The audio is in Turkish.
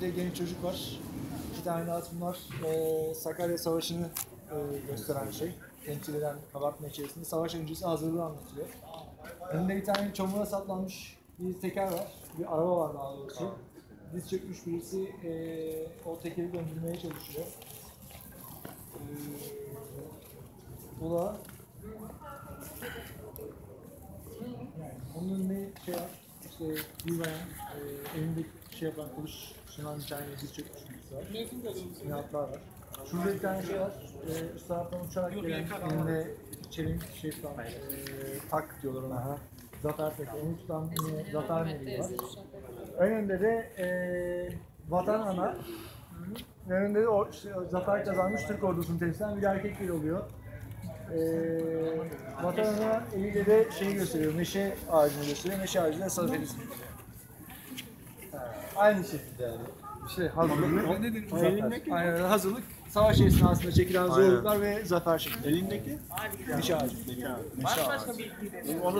Bir de genç çocuk var. İki tane at bunlar. Ee, Sakarya Savaşı'nı e, gösteren şey. Temsil kabartma içerisinde savaş öncesi hazırlığı anlatılıyor. Önünde bir tane çamura saplanmış bir teker var. Bir araba var daha doğrusu. Diz çökmüş birisi e, o tekeri döndürmeye çalışıyor. E, bu da yani onun önünde şey var, işte bir bayan e, elinde şey yapan kılıç sunan bir tane çökmüş birisi var. Nihatlar var. Şurada bir tane şey var, e, üst taraftan uçarak gelen elinde çelik şey tutan, e, tak diyorlar ona. Zafer takı, onu tutan yine Zafer Meleği var. Önünde de e, Vatan Ana, önünde de o, işte, zafer kazanmış Türk ordusunu temsil eden bir erkek biri oluyor. E, Vatan Ana eliyle de şeyi gösteriyor, meşe ağacını gösteriyor, meşe ağacı da Zafer'iz. Aynı şekilde yani. Şey hazırlık. Elindeki Aynen hazırlık. Savaş esnasında çekilen zorluklar ve zafer şekli. elindeki Meşe ağacı. Meşe ağacı. Onu